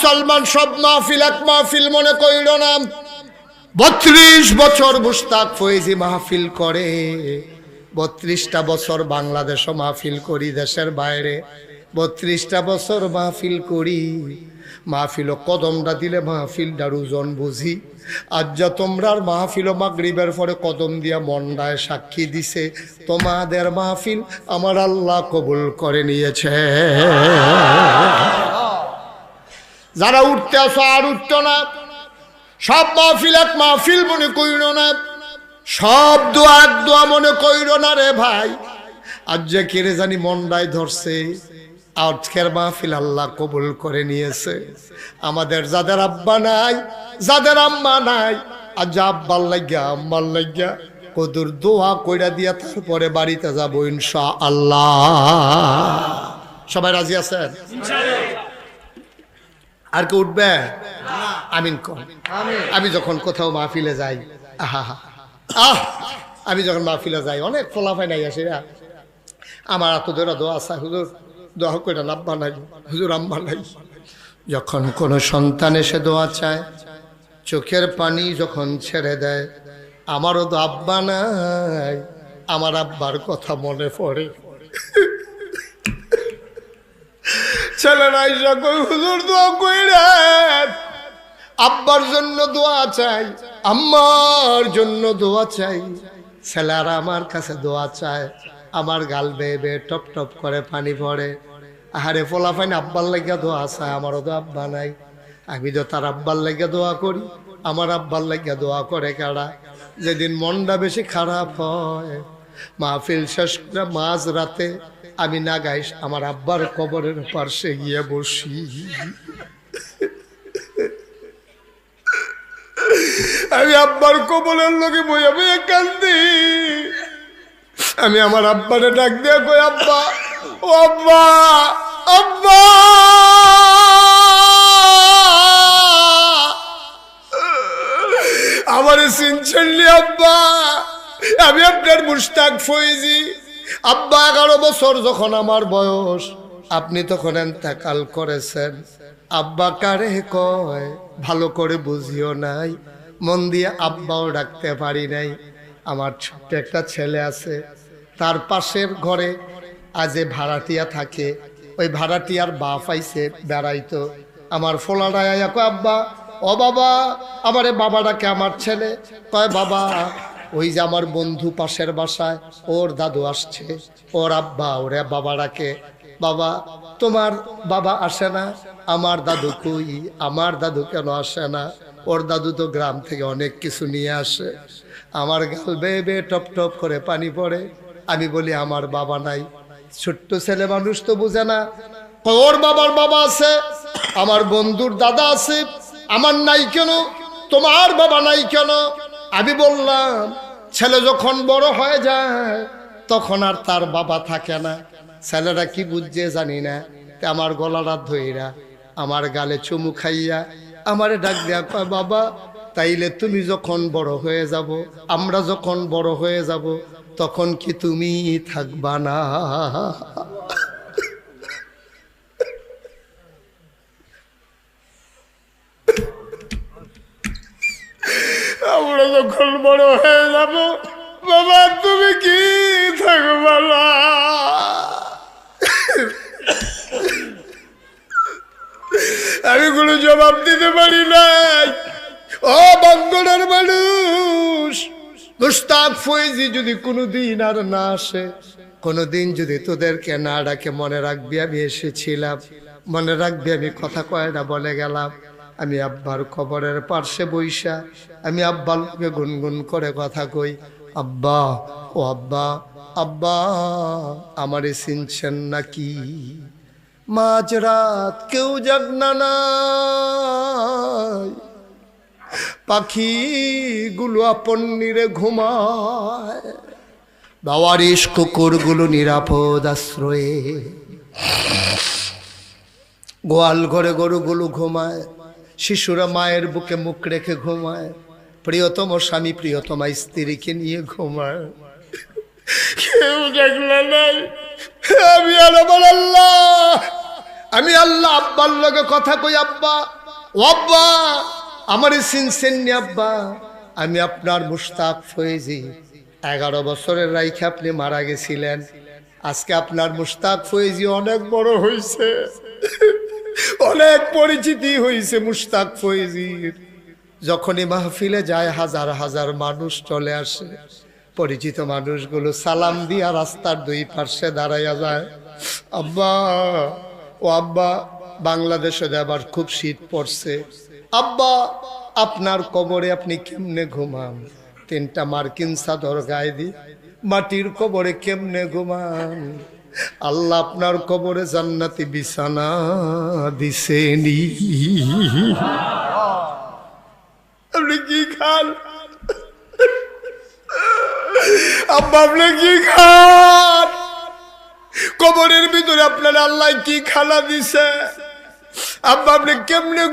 মুসলমান সব মাহফিল এক মাহফিল মনে করিল না। বত্রিশ বছর মুস্তাক ফয়েজি মাহফিল করে, বত্রিশটা বছর বাংলাদেশও মাহফিল করি দেশের বাইরে, বত্রিশটা বছর মাহফিল করি মাহফিল কদমটা দিলে মাহফিলটার ওজন বুঝি। আজ যা তোমরার মাহফিল মাগরিবের পরে কদম দিয়া মন্ডায় সাক্ষী দিছে, তোমাদের মাহফিল আমার আল্লাহ কবুল করে নিয়েছে। যারা উঠতে আসো আর উঠত না। সব মাহফিল এক মাহফিল মনে কইল না। সব দোয়া এক দোয়া মনে কইল না রে ভাই। আজ যে কেড়ে জানি মন্ডায় ধরছে। আজকের মাহফিল আল্লাহ কবুল করে নিয়েছে। আমাদের যাদের আব্বা নাই, যাদের আম্মা নাই, আজ আব্বার লাগিয়া, আম্মার লাগিয়া কদুর দোয়া কইরা দিয়া তারপরে বাড়িতে যাব ইনশা আল্লাহ সবাই রাজি আছেন? আর কে উঠবে? আমিন কর আমি যখন কোথাও মাহফিলে যাই, আহা আমি যখন মাহফিলে যাই, অনেক ফলাফাই নাই আসে আমার এত দূরে দোয়া আছে, হুজুর, দোয়া করে আব্বা নাই। হুজুর, আম্মা নাই। যখন কোনো সন্তান এসে দোয়া চায়, চোখের পানি যখন ছেড়ে দেয়, আমারও তো আব্বা নাই। আমার আব্বার কথা মনে পড়ে। ছেলেরা এসে কই হুজুর দোয়া কইরেন আব্বার জন্য দোয়া চাই, আম্মার জন্য দোয়া চাই। ছেলেরা আমার কাছে দোয়া চায়, আমার গাল বেয়ে বেয়ে টপ টপ করে পানি পড়ে। আহারে ফোলা ফাইন আব্বার লাগিয়া দোয়া চায়, আমারও তো আব্বা নাই। আমি তো তার আব্বার লাগিয়া দোয়া করি, আমার আব্বার লাগিয়া দোয়া করে কারা? যেদিন মনটা বেশি খারাপ হয় মাহফিল শেষ করে মাঝ রাতে আমি না গাইস, আমার আব্বার কবরের পার্শ্বে গিয়ে বসি। আমি আব্বার কবরের লোকে বইয়া বইয়া কান্দি আমি আমার আব্বারে ডাক দিয়ে কই, আব্বা, ও আব্বা আব্বা। আমারে চিনছেননি আব্বা? আমি আপনার মুস্তাক ফইজি আব্বা এগারো বছর যখন আমার বয়স, আপনি তখন এন্তাকাল করেছেন। আব্বা কারে কয়, ভালো করে বুঝিও নাই, মন দিয়ে আব্বাও ডাকতে পারি নাই। আমার ছোট্ট একটা ছেলে আছে, তার পাশের ঘরে আজে ভাড়াটিয়া থাকে। ওই ভাড়াটিয়ার বাপ আইসে বেড়াইতো। আমার ফোলাডায় আব্বা, ও বাবা, আমারে বাবা ডাকে আমার ছেলে। কয়, বাবা ওই যে আমার বন্ধু পাশের বাসায়, ওর দাদু আসছে। ওর আব্বা, ওরে বাবা ডাকে, বাবা, তোমার বাবা আসে না? আমার দাদু কই? আমার দাদু কেন আসে না? ওর দাদু তো গ্রাম থেকে অনেক কিছু নিয়ে আসে। আমার গাল বেয়ে বেয়ে টপ টপ করে পানি পড়ে। আমি বলি, আমার বাবা নাই। ছোট্ট ছেলে মানুষ তো বুঝে না। ওর বাবার বাবা আছে? আমার বন্ধুর দাদা আছে। আমার নাই কেন? তোমার বাবা নাই কেন? আমি বললাম, ছেলে যখন বড় হয়ে যায়, তখন আর তার বাবা থাকে না। ছেলেরা কি বুঝছে জানি না। আমার গলাটা ধইরা, আমার গালে চুমু খাইয়া, আমারে ডাক দেয়া বাবা, তাইলে তুমি যখন বড় হয়ে যাব, আমরা যখন বড় হয়ে যাব, তখন কি তুমি থাকবা না? আমরা যখন বড় হয়ে যাব, বাবা, তুমি কি থাকবা না? আমি কোনো জবাব দিতে পারি নাই। ও বাঙ্গনার মানুষ, মুস্তাক ফৈজি যদি কোনোদিন আর না আসে, কোনোদিন যদি তোদেরকে না ডাকে, মনে রাখবি আমি এসেছিলাম। মনে রাখবি আমি কথা কয়টা বলে গেলাম। আমি আব্বার খবরের পার্শ্বে বইসা আমি আব্বার লোকে গুনগুন করে কথা কই, আব্বা, ও আব্বা আব্বা, আমারে চিনছেন নাকি? মাঝরাত কেউ জাগনা নাই। পাখিগুলো আপন নিরে ঘুমায়। বাওয়ারিস কুকুরগুলো নিরাপদ আশ্রয়ে। গোয়াল ঘরে গরুগুলো ঘুমায়। শিশুরা মায়ের বুকে মুখ রেখে ঘুমায়। প্রিয়তম স্বামী প্রিয়তমা স্ত্রীকে নিয়ে ঘুমায়। কেউ দেখলে আমি আর আমার আল্লাহ। আমি আল্লাহ, আব্বার লগে কথা কই, আব্বা। ও আব্বা, আমার সিনসেন নি আব্বা। আমি আপনার মুস্তাক ফয়েজি। এগারো বছরের রাইখে আপনি মারা গেছিলেন। আজকে আপনার মুস্তাক ফয়েজি অনেক বড় হয়েছে অনেক পরিচিতি হয়েছে ফয়েজির যখনই মাহফিলে যায়, হাজার হাজার মানুষ চলে আসে। পরিচিত মানুষগুলো সালাম দিয়া রাস্তার দুই পার্শ্বে দাঁড়াইয়া যায়। আব্বা, ও আব্বা, বাংলাদেশে আবার খুব শীত পড়ছে। আব্বা, আপনার কবরে আপনি কেমনে ঘুমান? তিনটা মার্কিন চাদর গায়ে দি, মাটির কবরে কেমনে ঘুমান? আল্লাহ আপনার কবরে জান্নাতি বিছানা দিছেনি। আপনি কি খান? আব্বা, আপনি কি খান? কবরের ভিতরে আপনার আল্লাহ কি খানা দিছে? আব্বা, আপনি কেমনে